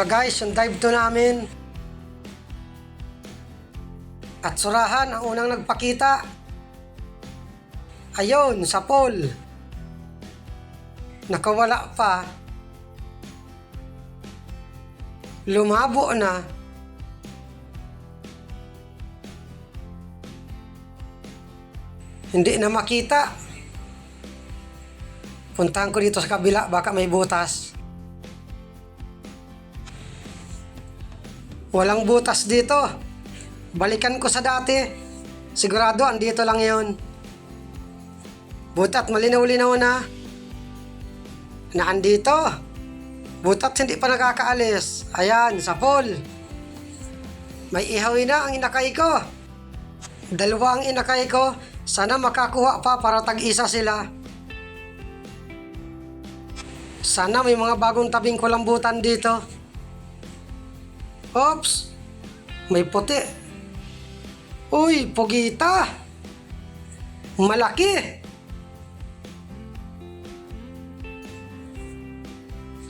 Na guys, yung dive to namin. At surahan ang unang nagpakita. Ayun, sa pool. Nakawala pa. Lumabo na. Hindi na makita. Puntahan ko dito sa kabila, baka may butas. Walang butas dito. Balikan ko sa dati. Sigurado, andito lang yon. Butat, malinaw-linaw na. Na andito. Butat, hindi pa nakakaalis. Ayan, sa pool. May ihawi na ang inakay ko. Dalawa ang inakay ko. Sana makakuha pa para tag-isa sila. Sana may mga bagong tabing kulambutan dito. Oops! May puti. Uy, pugita! Malaki!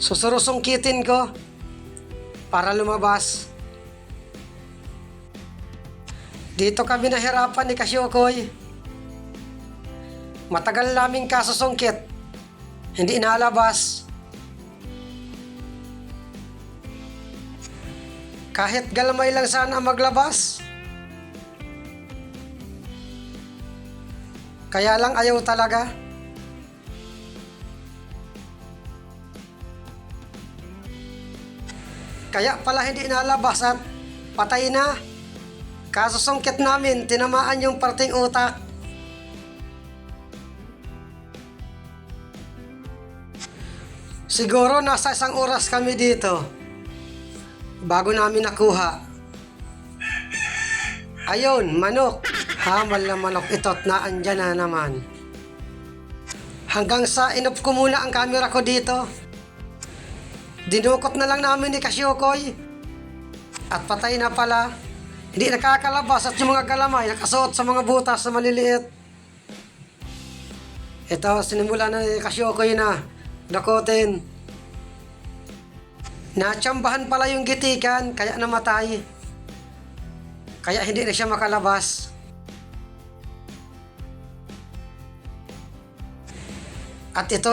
Susurusungkitin ko para lumabas. Dito kami nahirapan ni Kasyokoy. Matagal naming kasusungkit. Hindi nalabas. Kahit galamay lang sana maglabas. Kaya lang ayaw talaga. Kaya pala hindi nalabas at patay na. Kasusungkit namin, tinamaan yung parting utak. Siguro nasa isang oras kami dito bago namin nakuha. Ayun, manok. Hamal na manok ito't naandyan na naman. Hanggang sa inop ko muna ang camera ko dito. Dinukot na lang namin ni Kasyokoy. At patay na pala. Hindi nakakalabas at yung mga galamay nakasuot sa mga butas na maliliit. Ito, sinimula na ni Kasyokoy na dakotin. Natsambahan pala yung gitikan, kaya namatay. Kaya hindi na siya makalabas. At ito,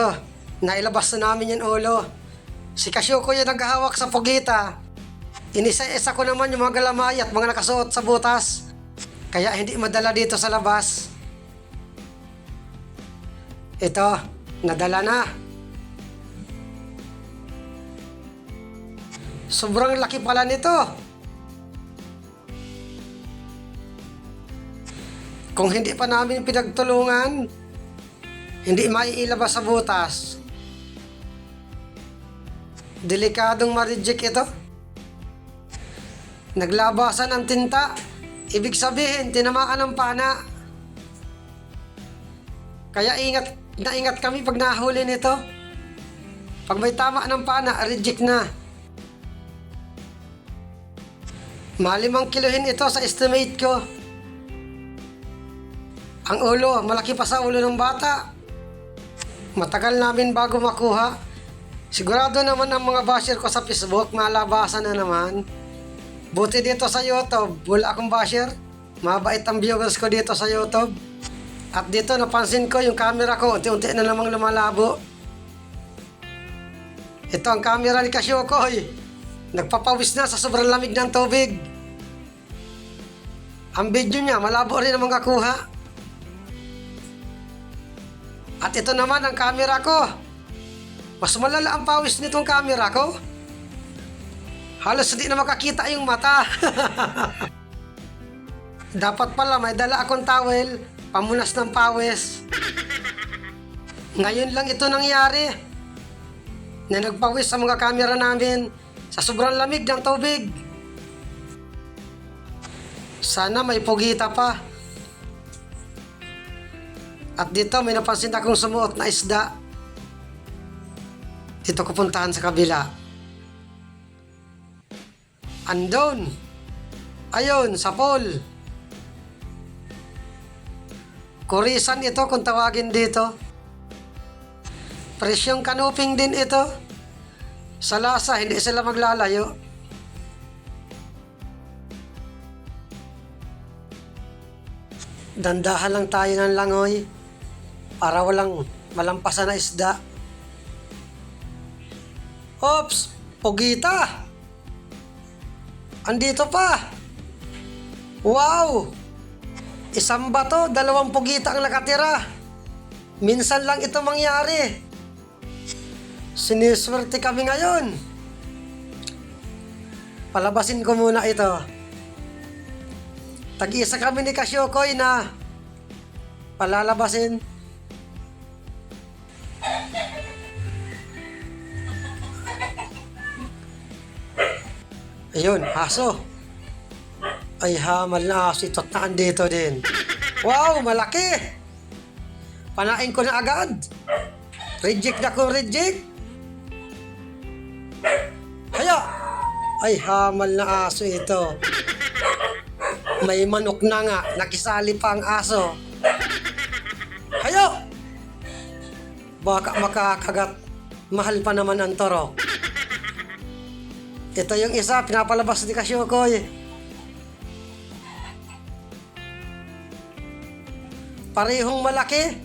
nailabas na namin yung ulo. Si Kasyoko yung naghahawak sa pugita. Inisa-isa ko naman yung mga galamay at mga nakasuot sa butas. Kaya hindi madala dito sa labas. Ito, nadala na. Sobrang laki pala nito. Kung hindi pa namin pinagtulungan, hindi maiilabas sa butas. Delikadong ma-reject ito. Naglabasan ng tinta. Ibig sabihin, tinamaan ng pana. Kaya ingat na ingat kami pag nahuli nito. Pag may tama ng pana, reject na. Malimang kilohin ito sa estimate ko. Ang ulo, malaki pa sa ulo ng bata. Matagal namin bago makuha. Sigurado naman ang mga basher ko sa Facebook, malabasan na naman. Buti dito sa YouTube, wala akong basher. Mabait ang viewers ko dito sa YouTube. At dito napansin ko yung camera ko, unti-unti na namang lumalabo. Ito ang camera ni Kasyokoy. Nagpapawis na sa sobrang lamig ng tubig. Ang video niya, malabo rin ang mga kuha. At ito naman ang camera ko. Mas malala ang pawis nitong camera ko. Halos hindi na makakita yung mata. Dapat pala may dala akong towel, pamunas ng pawis. Ngayon lang ito nangyari. Na nagpawis sa mga camera namin sa sobrang lamig ng tubig. Sana may pugita pa. At dito may napansin akong sumuot na isda. Dito ko puntahan sa kabila. Andon. Ayun, sa pool. Kurisan ito kung tawagin dito. Presyong kanuping din ito. Sa lasa, hindi sila maglalayo. Dandahan lang tayo ng langoy para walang malampasan na isda. Ops! Pugita! Andito pa! Wow! Isang bato, dalawang pugita ang nakatira. Minsan lang ito mangyari. Siniswerte kami ngayon. Palabasin ko muna ito. Tag-isa kami ni Kasyokoy na palalabasin. Ayun, aso. Ay hamal na aso ito't na andito din. Wow, malaki! Panain ko na agad. Reject na kung reject. Kaya, ay hamal na aso ito. May manok na nga, nakisali pa ang aso. Hayo! Baka makakagat. Mahal pa naman ang toro. Ito yung isa, pinapalabas ni Kasyokoy. Parehong malaki.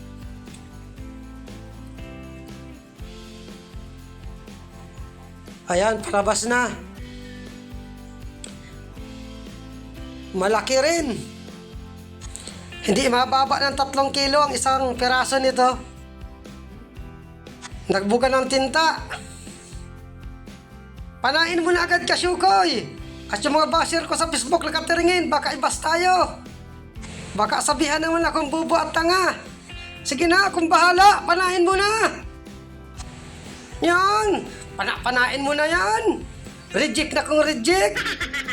Ayan, palabas na. Malaki rin. Hindi mababa ng tatlong kilo ang isang piraso nito. Nagbuga ng tinta. Panain mo na agad kasyukoy. At yung mga basher ko sa Facebook nakateringin, baka ibas tayo. Baka sabihan naman akong bubo at tanga. Sige na, akong bahala. Panain mo na. Yan. Pana panain mo na yan. Reject na kung reject.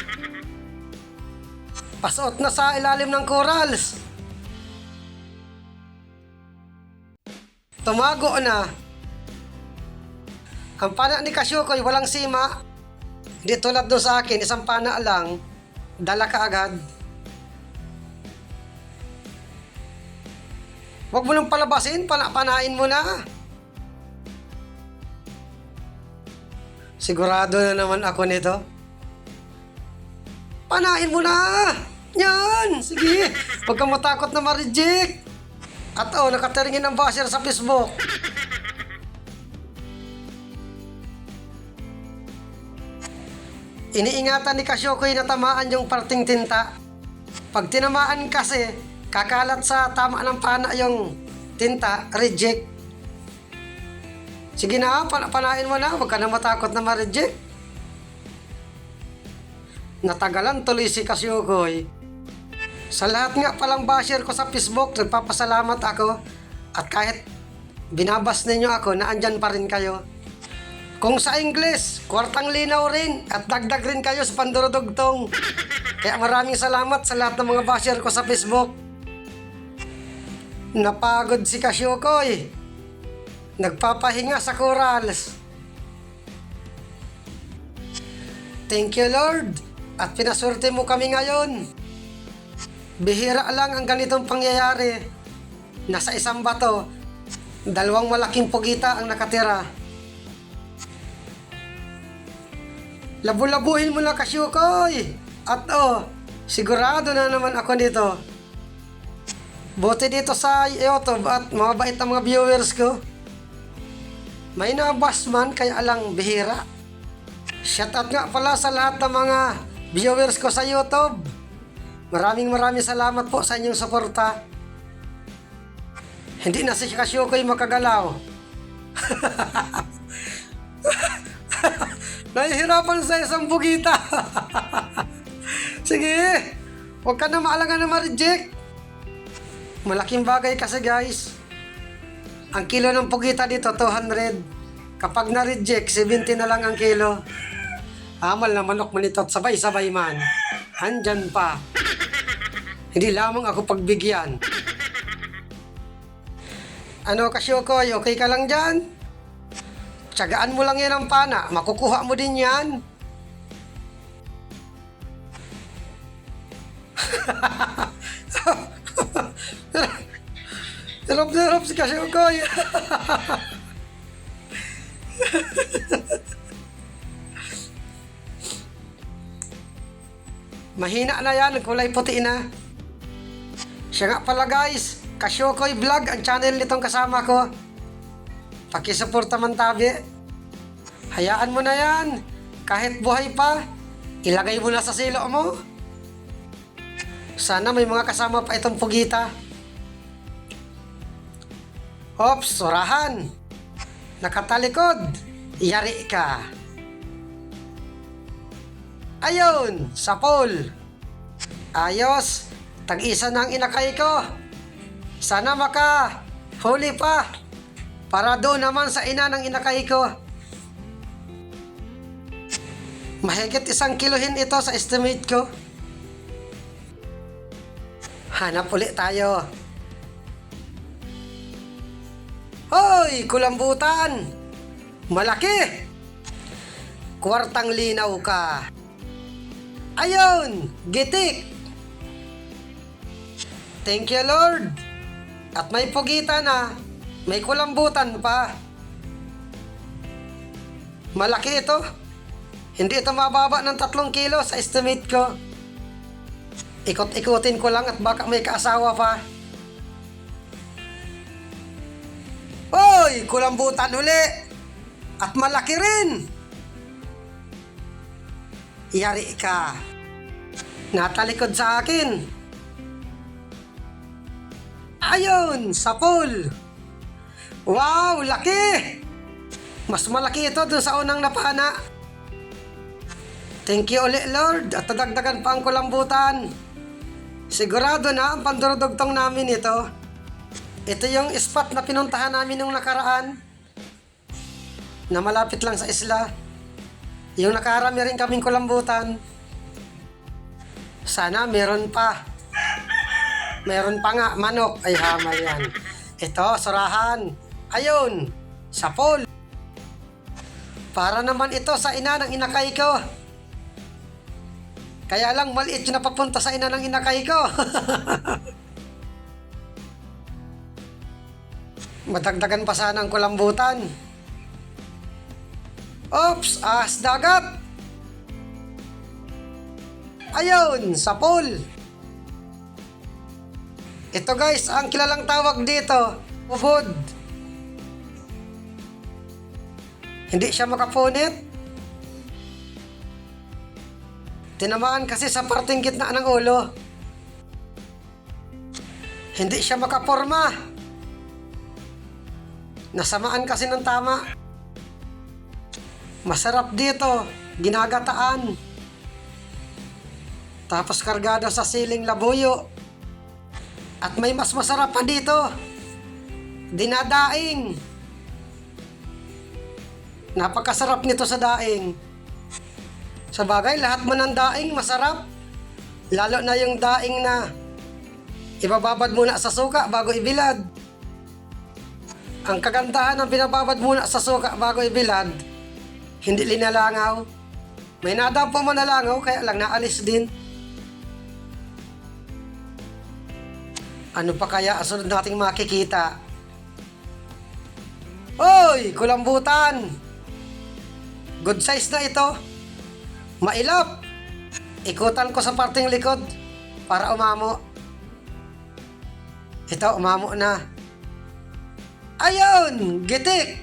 Pasot na sa ilalim ng corals. Tumago na. Ang pana ni Kasyukoy walang sima. Hindi tulad doon sa akin, isang pana lang, dala ka agad. Huwag mo nang palabasin, pana panain mo na. Sigurado na naman ako nito. Panain mo na! Yan! Sige! Huwag kang matakot na ma-reject! At oh, nakataringin ang basher sa Facebook. Iniingatan ni Kasyokoy na tamaan yung parting tinta. Pag tinamaan kasi, kakalat sa tama ng pana yung tinta, reject. Sige na, pan- panain mo na, huwag ka na matakot na ma-reject. Natagalan tuloy si Kasyokoy. Sa lahat nga palang basher ko sa Facebook, nagpapasalamat ako. At kahit binabas ninyo ako, naandyan pa rin kayo. Kung sa Ingles, kwartang linaw rin at dagdag rin kayo sa pandurudugtong. Kaya maraming salamat sa lahat ng mga basher ko sa Facebook. Napagod si Kasyokoy. Nagpapahinga sa corals. Thank you Lord at pinaswerte mo kami ngayon. Bihira lang ang ganitong pangyayari. Nasa isang bato, dalawang malaking pugita ang nakatira. Labu-labuhin mo na kasyukoy. At oh, sigurado na naman ako dito. Buti dito sa YouTube at mga bait na mga viewers ko. May nabas man kaya lang bihira. Shout out nga pala sa lahat ng mga viewers ko sa YouTube. Maraming maraming salamat po sa inyong suporta. Hindi na si Kasyukoy makagalaw. Nahihirapan sa isang bugita. Sige, huwag ka na maalangan na ma-reject. Malaking bagay kasi guys. Ang kilo ng pugita dito, 200. Kapag na-reject, 70 na lang ang kilo. Amal na manok man ito at sabay-sabay man. Andyan pa. Hindi lamang ako pagbigyan. Ano kasi Kasyokoy, okay ka lang dyan? Tsagaan mo lang yan ang pana, makukuha mo din yan. Sarap na sarap si Kasyokoy. Mahina na yan, kulay puti na. Siya nga pala guys, Kasyokoy Vlog ang channel nitong kasama ko. Pakisuporta man tabi. Hayaan mo na yan. Kahit buhay pa, ilagay mo na sa silo mo. Sana may mga kasama pa itong pugita. Ops, surahan. Nakatalikod. Yari ka. Ayun, sapol. Ayos, tag-isa ng inakay ko. Sana maka huli pa. Para doon naman sa ina ng inakay ko. Mahigit isang kilohin ito sa estimate ko. Hanap ulit tayo. Hoy, kulambutan! Malaki! Kwartang linaw ka. Ayun, gitik! Thank you, Lord! At may pugita na, may kulambutan pa. Malaki ito. Hindi ito mababa ng tatlong kilo sa estimate ko. Ikot-ikutin ko lang at baka may kaasawa pa. Hoy! Kulambutan uli! At malaki rin! Yari ka. Natalikod sa akin. Ayun! Sapul! Wow! Laki! Mas malaki ito dun sa unang napana. Thank you ulit, Lord. At nadagdagan pa ang kulambutan. Sigurado na ang pandurudugtong namin ito. Ito yung spot na pinuntahan namin nung nakaraan. Na malapit lang sa isla. Yung nakarami rin kaming kulambutan. Sana meron pa. Meron pa nga, manok. Ay, hamal yan. Ito, surahan. Ayun, sapol. Para naman ito sa ina ng inakay ko. Kaya lang maliit yung napapunta sa ina ng inakay ko. Madagdagan pa sana ang kulambutan. Oops, ahas dagat. Ayun, sapol. Ito guys, ang kilalang tawag dito, ubod. Hindi siya makapunit. Tinamaan kasi sa parting gitna ng ulo. Hindi siya makaporma. Nasamaan kasi ng tama. Masarap dito, ginagataan. Tapos kargado sa siling labuyo. At may mas masarap pa dito. Dinadaing. Napakasarap nito sa daing. Sa bagay, lahat man ng daing masarap. Lalo na yung daing na ibababad muna sa suka bago ibilad. Ang kagandahan ng pinababad muna sa suka bago ibilad, hindi linalangaw. May nadampo man nalangaw, kaya lang naalis din. Ano pa kaya ang sunod nating makikita? Oy, kulambutan! Good size na ito. Mailap. Ikutan ko sa parting likod para umamo. Ito, umamo na. Ayun! Gitik!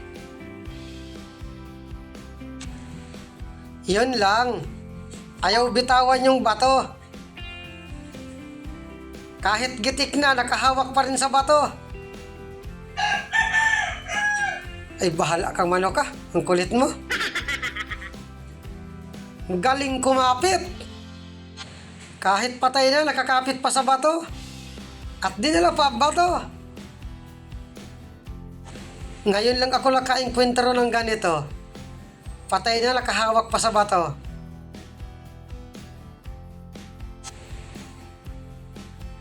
Yun lang. Ayaw bitawan yung bato. Kahit gitik na, nakahawak pa rin sa bato. Ay, bahala kang manok ka. Ang kulit mo. Galing kumapit. Kahit patay na, nakakapit pa sa bato. At dinala pa ang bato. Ngayon lang ako nakainkwentro ng ganito. Patay na, nakahawak pa sa bato.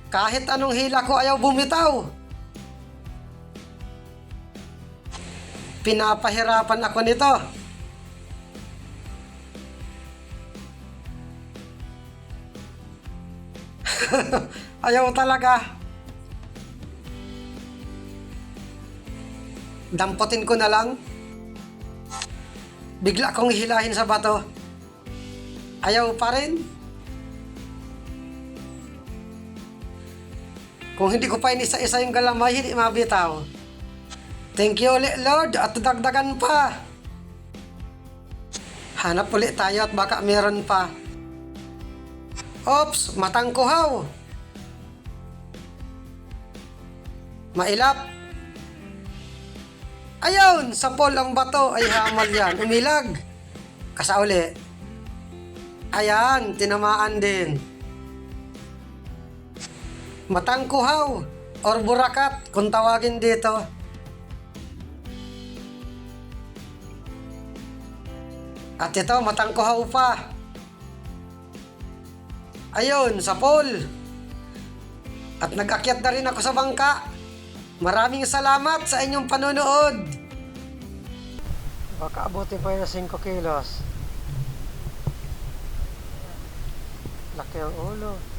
Kahit anong hila ko ayaw bumitaw. Pinapahirapan ako nito. ayaw talaga. Damputin ko na lang. Bigla kong hilahin sa bato. Ayaw pa rin. Kung hindi ko pa inisa-isa yung galamay, hindi mabitaw. Thank you ulit, Lord, at dagdagan pa. Hanap ulit tayo at baka meron pa. Ops, matang kuhaw. Mailap. Ayun, sa pole ang bato ay hamal yan. Umilag. Kasauli. Ayan, tinamaan din. Matang kuhaw or burakat kung tawagin dito. At ito, matang kuhaw pa. Ayun, sa pole. At nag-akyat na rin ako sa bangka. Maraming salamat sa inyong panonood. Baka abutin pa yun na 5 kilos. Laki ang ulo.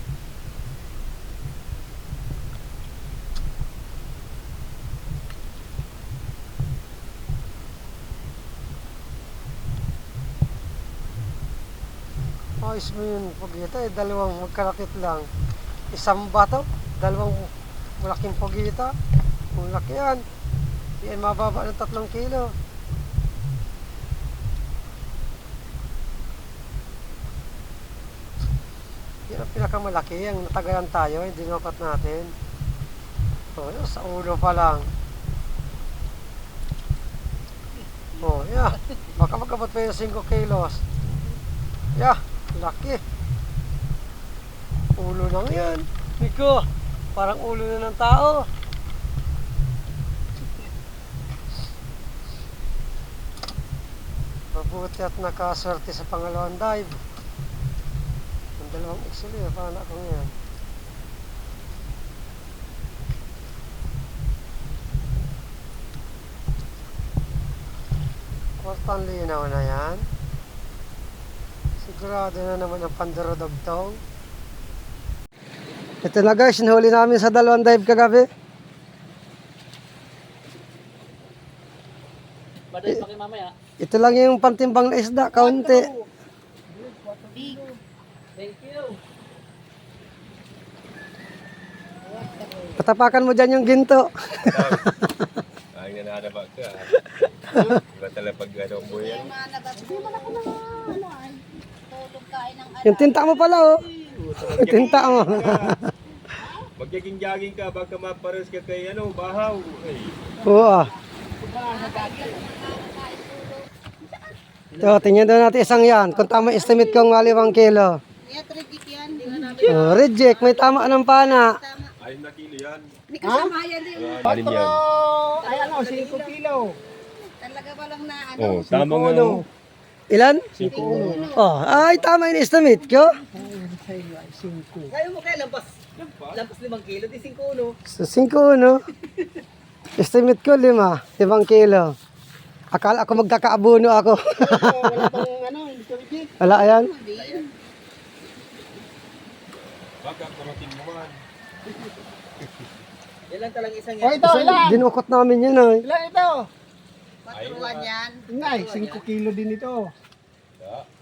Ayos mo yun, pagita eh, dalawang magkalakit lang. Isang bato, dalawang malaking pagita. Malaki yan. Di yan mababa ng tatlong kilo. Yan ang pinakamalaki, ang natagayan tayo, hindi napat natin. Oh, yun, sa ulo pa lang. Oh, yeah. Baka magkabot pa yung 5 kilos. Yeah, laki. Ulo lang yan. Miko, parang ulo na ng tao. Mabuti at nakaswerte sa pangalawang dive. Ang dalawang eh, paano akong yan. Kwartang linaw na yan. Sigurado na naman ang pandarodogtong. Ito na guys, hinuli namin sa dalawang dive kagabi. Badal pa kayo mamaya. Ito lang yung pantimbang na isda, kaunti. Thank you. Patapakan mo dyan yung ginto. Ay, nananaba ka. Iba talaga pag ano ang buhay. Yung tinta mo pala oh. Yung tinta mo. Magyaging-jaging ka, baka mapares ka kay ano, bahaw. Ay, Oo ah. Ito, tingnan daw natin isang yan. Kung tama estimate kong malimang kilo. Oh, reject, may tama ng pana. ayun na kilo yan. Hindi kasama yan din. Alim yan. Ay ano, 5 kilo. Talaga ba lang na ano? Oh, tama nga. Ilan? Oh, ay tama yung estimate ko. Kayo mo kaya lampas. Lampas 5 kilo, di 5 uno. So, 5 no? Estimate ko lima, limang kilo. Akala ko magkakaabuno ako. Wala pang ano, hindi Wala yan. Baka karating mo man. Yan lang talang isang Oh, ito, ilan? Dinukot namin yun ay. Ilan ito? Patruan yan. Ngay, 5 kilo din ito.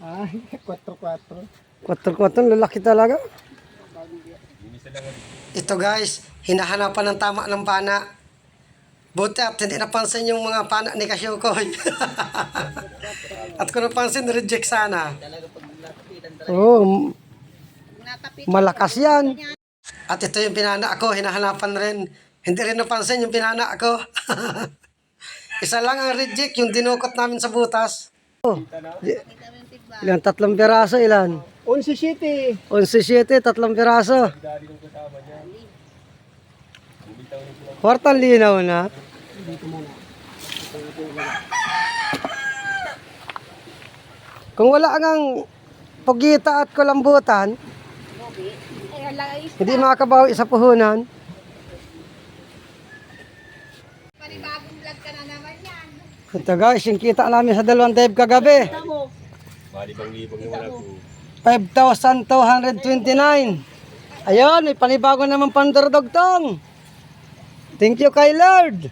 Ay, 4-4. Kwatro-kwatro, lalaki talaga. Ito guys, hinahanapan ng tama ng pana. Buti at hindi napansin yung mga pana ni Kasyukoy. at kung napansin, reject sana. Oo, oh, malakas yan. At ito yung pinana ako, hinahanapan rin. Hindi rin napansin yung pinana ako. Isa lang ang reject, yung dinukot namin sa butas. Oh, ilan? Tatlong piraso, ilan? 11 city. 11-7, tatlong piraso. Kwartang linaw na. Kung wala ngang pugita at kulambutan, hindi makakabawi sa puhunan. panibagong vlog ka na naman yan. Ito guys, yung kita namin sa dalawang dive kagabi. Malibang-libang naman ako. 5,229. Ayun, may panibago naman pandordogtong. Thank you kay Lord.